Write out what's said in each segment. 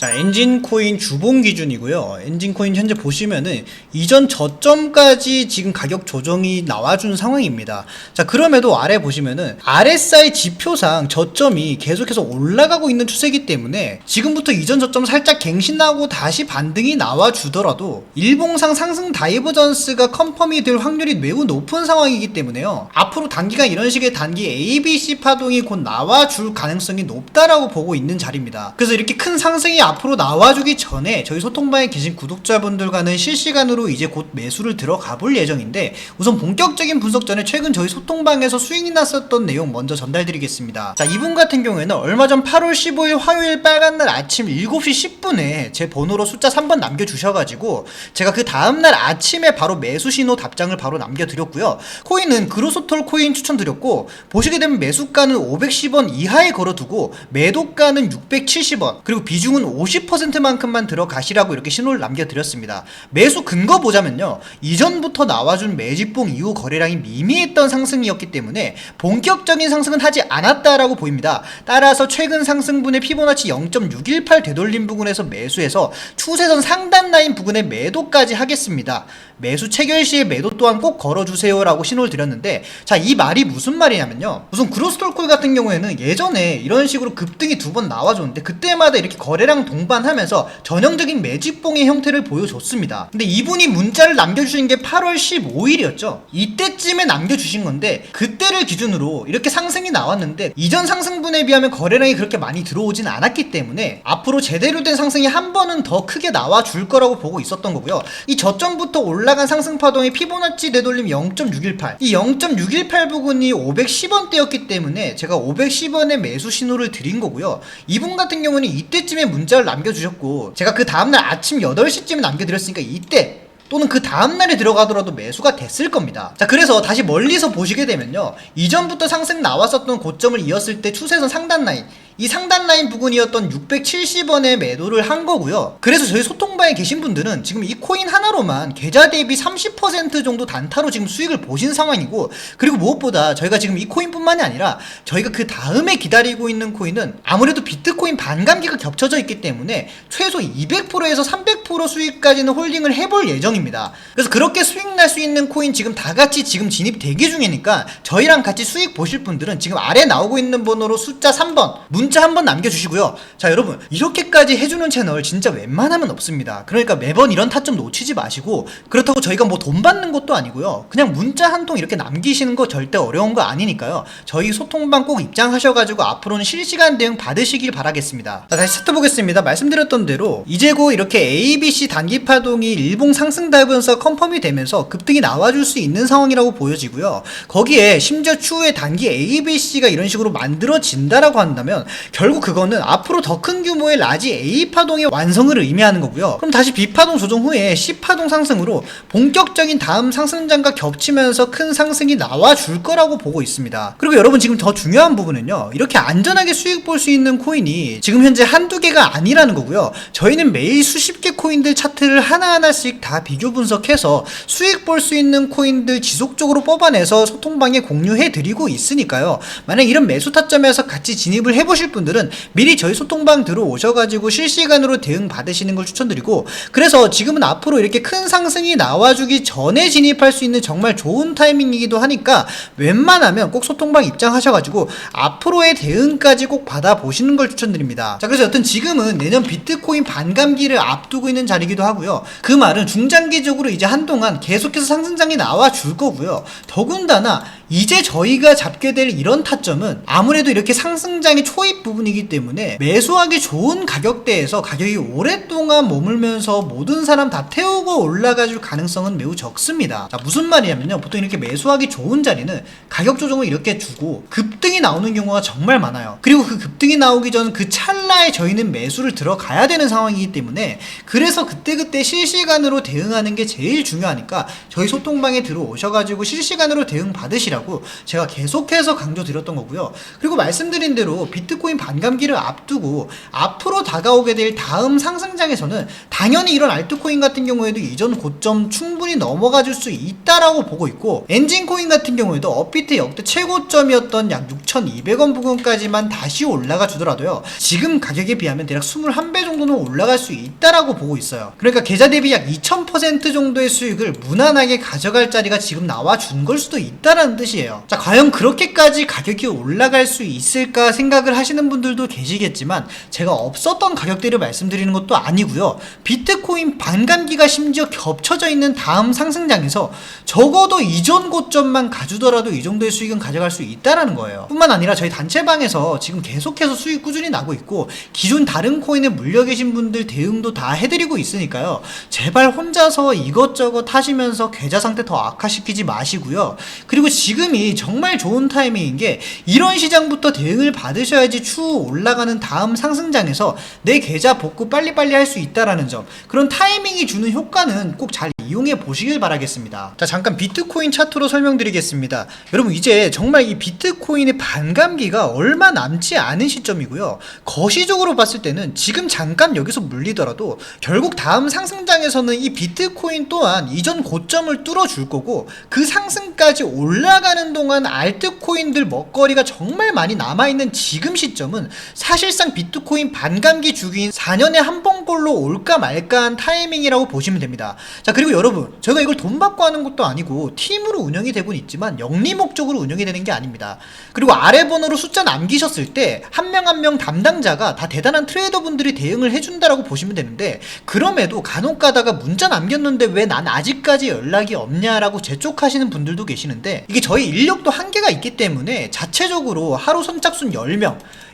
자, 엔진 코인 주봉 기준이고요. 엔진 코인 현재 보시면은 이전 저점까지 지금 가격 조정이 나와준 상황입니다. 자, 그럼에도 아래 보시면은 RSI 지표상 저점이 계속해서 올라가고 있는 추세이기 때문에 지금부터 이전 저점 살짝 갱신하고 다시 반등이 나와주더라도 일봉상 상승 다이버전스가 컨펌이 될 확률이 매우 높은 상황이기 때문에요. 앞으로 단기간 이런 식의 단기 ABC 파동이 곧 나와줄 가능성이 높다라고 보고 있는 자리입니다. 그래서 이렇게 큰 상승이 앞으로 나와주기 전에 저희 소통방에 계신 구독자분들과는 실시간으로 이제 곧 매수를 들어가 볼 예정인데 우선 본격적인 분석 전에 최근 저희 소통방에서 수익이 났었던 내용 먼저 전달드리겠습니다. 자, 이분 같은 경우에는 얼마 전 8월 15일 화요일 빨간날 아침 7시 10분에 제 번호로 숫자 3번 남겨주셔가지고 제가 그 다음날 아침에 바로 매수 신호 답장을 바로 남겨드렸고요. 코인은 그로소톨 코인 추천드렸고 보시게 되면 매수가는 510원 이하에 걸어두고 매도가는 670원 그리고 비중은 50%만큼만 들어가시라고 이렇게 신호를 남겨드렸습니다. 매수 근거 보자면요. 이전부터 나와준 매집봉 이후 거래량이 미미했던 상승이었기 때문에 본격적인 상승은 하지 않았다라고 보입니다. 따라서 최근 상승분의 피보나치 0.618 되돌림 부근에서 매수해서 추세선 상단 라인 부근에 매도까지 하겠습니다. 매수 체결 시에 매도 또한 꼭 걸어주세요라고 신호를 드렸는데 자 이 말이 무슨 말이냐면요. 우선 그로스톨콜 같은 경우에는 예전에 이런 식으로 급등이 두 번 나와줬는데 그때마다 이렇게 거래량 동반하면서 전형적인 매집봉의 형태를 보여줬습니다. 근데 이분이 문자를 남겨주신 게 8월 15일이었죠. 이때쯤에 남겨주신 건데 그때를 기준으로 이렇게 상승이 나왔는데 이전 상승분에 비하면 거래량이 그렇게 많이 들어오진 않았기 때문에 앞으로 제대로 된 상승이 한 번은 더 크게 나와 줄 거라고 보고 있었던 거고요. 이 저점부터 올라 간 상승 파동의 피보나치 되돌림 0.618. 이 0.618 부분이 510원대였기 때문에 제가 510원의 매수 신호를 드린 거고요. 이분 같은 경우는 이때쯤에 문자를 남겨주셨고 제가 그 다음날 아침 8시쯤에 남겨드렸으니까 이때 또는 그 다음날에 들어가더라도 매수가 됐을 겁니다. 자, 그래서 다시 멀리서 보시게 되면요. 이전부터 상승 나왔었던 고점을 이었을 때 추세선 상단 라인, 이 상단 라인 부근이었던 670원에 매도를 한 거고요. 그래서 저희 소통방에 계신 분들은 지금 이 코인 하나로만 계좌 대비 30% 정도 단타로 지금 수익을 보신 상황이고, 그리고 무엇보다 저희가 지금 이 코인뿐만이 아니라 저희가 그 다음에 기다리고 있는 코인은 아무래도 비트코인 반감기가 겹쳐져 있기 때문에 최소 200%에서 300% 수익까지는 홀딩을 해볼 예정입니다. 그래서 그렇게 수익 날 수 있는 코인 지금 다 같이 지금 진입 대기 중이니까 저희랑 같이 수익 보실 분들은 지금 아래 나오고 있는 번호로 숫자 3번 문자 한번 남겨주시고요. 자 여러분 이렇게까지 해주는 채널 진짜 웬만하면 없습니다. 그러니까 매번 이런 타점 놓치지 마시고 그렇다고 저희가 뭐 돈 받는 것도 아니고요. 그냥 문자 한 통 이렇게 남기시는 거 절대 어려운 거 아니니까요. 저희 소통방 꼭 입장하셔가지고 앞으로는 실시간 대응 받으시길 바라겠습니다. 자 다시 차트 보겠습니다. 말씀드렸던 대로 이제 곧 이렇게 ABC 단기 파동이 일봉 상승 다이브에서 컨펌이 되면서 급등이 나와줄 수 있는 상황이라고 보여지고요. 거기에 심지어 추후에 단기 ABC가 이런 식으로 만들어진다라고 한다면 결국 그거는 앞으로 더 큰 규모의 라지 A 파동의 완성을 의미하는 거고요. 그럼 다시 B 파동 조정 후에 C 파동 상승으로 본격적인 다음 상승장과 겹치면서 큰 상승이 나와 줄 거라고 보고 있습니다. 그리고 여러분 지금 더 중요한 부분은요. 이렇게 안전하게 수익 볼 수 있는 코인이 지금 현재 한두 개가 아니라는 거고요. 저희는 매일 수십 개 코인들 차트를 하나하나씩 다 비교 분석해서 수익 볼 수 있는 코인들 지속적으로 뽑아내서 소통방에 공유해 드리고 있으니까요. 만약 이런 매수 타점에서 같이 진입을 해보실 분들은 미리 저희 소통방 들어오셔가지고 실시간으로 대응 받으시는 걸 추천드리고 그래서 지금은 앞으로 이렇게 큰 상승이 나와주기 전에 진입할 수 있는 정말 좋은 타이밍이기도 하니까 웬만하면 꼭 소통방 입장하셔가지고 앞으로의 대응까지 꼭 받아보시는 걸 추천드립니다. 자 그래서 여튼 지금은 내년 비트코인 반감기를 앞두고 있는 자리기도 하고요. 그 말은 중장기적으로 이제 한동안 계속해서 상승장이 나와 줄 거고요. 더군다나 이제 저희가 잡게 될 이런 타점은 아무래도 이렇게 상승장의 초입 부분이기 때문에 매수하기 좋은 가격대에서 가격이 오랫동안 머물면서 모든 사람 다 태우고 올라가줄 가능성은 매우 적습니다. 자, 무슨 말이냐면요. 보통 이렇게 매수하기 좋은 자리는 가격 조정을 이렇게 주고 급등이 나오는 경우가 정말 많아요. 그리고 그 급등이 나오기 전 그 찰나에 저희는 매수를 들어가야 되는 상황이기 때문에 그래서 그때그때 실시간으로 대응하는 게 제일 중요하니까 저희 소통방에 들어오셔가지고 실시간으로 대응 받으시라고 하시라고 제가 계속해서 강조드렸던 거고요. 그리고 말씀드린 대로 비트코인 반감기를 앞두고 앞으로 다가오게 될 다음 상승장에서는 당연히 이런 알트코인 같은 경우에도 이전 고점 충분히 넘어가 줄 수 있다라고 보고 있고 엔진코인 같은 경우에도 업비트 역대 최고점이었던 약 6,200원 부근까지만 다시 올라가 주더라도요. 지금 가격에 비하면 대략 21배 정도는 올라갈 수 있다라고 보고 있어요. 그러니까 계좌 대비 약 2000% 정도의 수익을 무난하게 가져갈 자리가 지금 나와 준 걸 수도 있다라는 뜻이 에요. 자, 과연 그렇게까지 가격이 올라갈 수 있을까 생각을 하시는 분들도 계시겠지만 제가 없었던 가격대를 말씀드리는 것도 아니고요. 비트코인 반감기가 심지어 겹쳐져 있는 다음 상승장에서 적어도 이전 고점만 가주더라도 이 정도의 수익은 가져갈 수 있다라는 거예요. 뿐만 아니라 저희 단체방에서 지금 계속해서 수익 꾸준히 나고 있고 기존 다른 코인에 물려 계신 분들 대응도 다 해드리고 있으니까요. 제발 혼자서 이것저것 하시면서 계좌 상태 더 악화시키지 마시고요. 그리고 지금 이 정말 좋은 타이밍인 게 이런 시장부터 대응을 받으셔야지 추후 올라가는 다음 상승장에서 내 계좌 복구 빨리빨리 할 수 있다라는 점. 그런 타이밍이 주는 효과는 꼭잘 이용해 보시길 바라겠습니다. 자, 잠깐 비트코인 차트로 설명드리겠습니다. 여러분, 이제 정말 이 비트코인의 반감기가 얼마 남지 않은 시점이고요. 거시적으로 봤을 때는 지금 잠깐 여기서 물리더라도 결국 다음 상승장에서는 이 비트코인 또한 이전 고점을 뚫어줄 거고 그 상승까지 올라가는 동안 알트코인들 먹거리가 정말 많이 남아있는 지금 시점은 사실상 비트코인 반감기 주기인 4년에 한 번꼴로 올까 말까 한 타이밍이라고 보시면 됩니다. 자, 그리고 여러분, 제가 이걸 돈 받고 하는 것도 아니고 팀으로 운영이 되곤 있지만 영리 목적으로 운영이 되는 게 아닙니다. 그리고 아래 번호로 숫자 남기셨을 때 한 명 한 명 담당자가 다 대단한 트레이더 분들이 대응을 해준다라고 보시면 되는데 그럼에도 간혹 가다가 문자 남겼는데 왜 난 아직까지 연락이 없냐라고 재촉하시는 분들도 계시는데 이게 저희 인력도 한계가 있기 때문에 자체적으로 하루 선착순 10명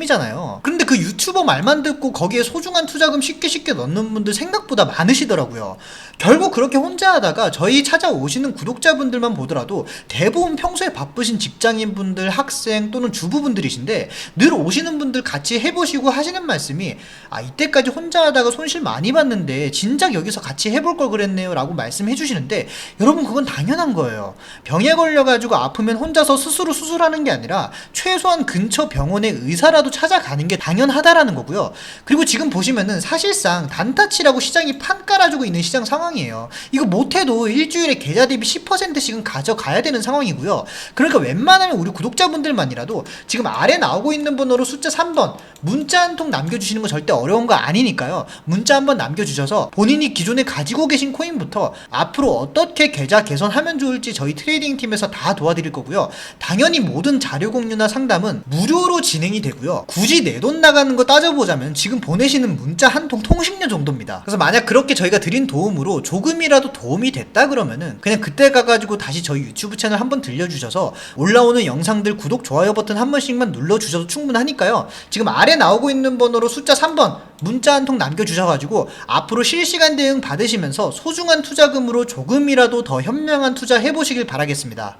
셈이잖아요. 그런데 그 유튜버 말만 듣고 거기에 소중한 투자금 쉽게 쉽게 넣는 분들 생각보다 많으시더라고요. 결국 그렇게 혼자 하다가 저희 찾아오시는 구독자분들만 보더라도 대부분 평소에 바쁘신 직장인분들, 학생 또는 주부분들이신데 늘 오시는 분들 같이 해보시고 하시는 말씀이 아 이때까지 혼자 하다가 손실 많이 봤는데 진작 여기서 같이 해볼 걸 그랬네요 라고 말씀해 주시는데 여러분 그건 당연한 거예요. 병에 걸려가지고 아프면 혼자서 스스로 수술하는 게 아니라 최소한 근처 병원의 의사라도 찾아가는 게 당연하다라는 거고요. 그리고 지금 보시면은 사실상 단타치라고 시장이 판 깔아주고 있는 시장 상황이에요. 이거 못해도 일주일에 계좌 대비 10%씩은 가져가야 되는 상황이고요. 그러니까 웬만하면 우리 구독자분들만이라도 지금 아래 나오고 있는 번호로 숫자 3번 문자 한 통 남겨주시는 거 절대 어려운 거 아니니까요. 문자 한 번 남겨주셔서 본인이 기존에 가지고 계신 코인부터 앞으로 어떻게 계좌 개선하면 좋을지 저희 트레이딩 팀에서 다 도와드릴 거고요. 당연히 모든 자료 공유나 상담은 무료로 진행이 되고 요. 굳이 내 돈 나가는 거 따져보자면 지금 보내시는 문자 한 통 통신료 정도입니다. 그래서 만약 그렇게 저희가 드린 도움으로 조금이라도 도움이 됐다 그러면은 그냥 그때 가가지고 다시 저희 유튜브 채널 한번 들려주셔서 올라오는 영상들 구독, 좋아요 버튼 한 번씩만 눌러주셔도 충분하니까요. 지금 아래 나오고 있는 번호로 숫자 3번 문자 한 통 남겨주셔가지고 앞으로 실시간 대응 받으시면서 소중한 투자금으로 조금이라도 더 현명한 투자 해보시길 바라겠습니다.